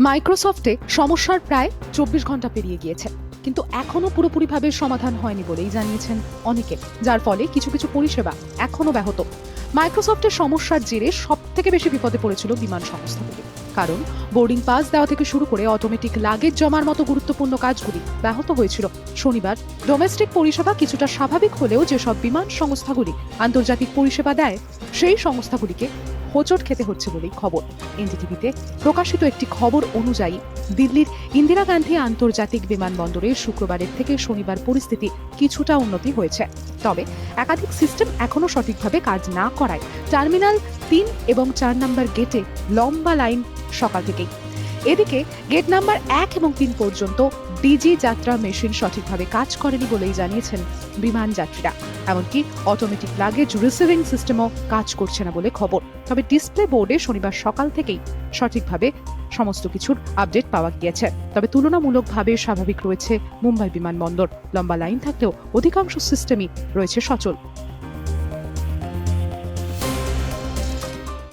মাইক্রোসফটে সমস্যার প্রায় চব্বিশ ঘণ্টা পেরিয়ে গিয়েছে। কিন্তু এখনও পুরোপুরিভাবে সমাধান হয়নি বলেই জানিয়েছেন অনেকে, যার ফলে কিছু কিছু পরিষেবা এখনও ব্যাহত। মাইক্রোসফটের সমস্যার জেরে সব থেকে বেশি বিপদে পড়েছিল বিমান সংস্থাগুলি কারণ বোর্ডিং পাস দেওয়া থেকে শুরু করে অটোমেটিক লাগেজ জমার মতো গুরুত্বপূর্ণ কাজগুলি ব্যাহত হয়েছিল। শনিবার ডোমেস্টিক পরিষেবা কিছুটা স্বাভাবিক হলেও যেসব বিমান সংস্থাগুলি আন্তর্জাতিক পরিষেবা দেয়, সেই সংস্থাগুলিকে হোঁচট খেতে হচ্ছে বলেই খবর। এনডিটিভিতে প্রকাশিত একটি খবর অনুযায়ী, দিল্লির ইন্দিরা গান্ধী আন্তর্জাতিক বিমানবন্দরে শুক্রবারের থেকে শনিবার পরিস্থিতি কিছুটা উন্নতি হয়েছে। তবে একাধিক সিস্টেম এখনও সঠিকভাবে কাজ না করায় টার্মিনাল তিন এবং চার নম্বর গেটে লম্বা লাইন সকাল থেকেই। এদিকে গেট নাম্বার এক এবং তিন পর্যন্ত ডিজি যাত্রা মেশিন সঠিকভাবে কাজ করেনি বলেই জানিয়েছেন বিমান যাত্রীরা। এমনকি অটোমেটিক লাগেজ রিসিভিং সিস্টেমও কাজ করছে না বলে খবর। তবে ডিসপ্লে বোর্ডে শনিবার সকাল থেকেই সঠিকভাবে সমস্ত কিছুর আপডেট পাওয়া গিয়েছে। তবে তুলনামূলকভাবে স্বাভাবিক রয়েছে মুম্বাই বিমানবন্দর। লম্বা লাইন থাকলেও অধিকাংশ সিস্টেমই রয়েছে সচল।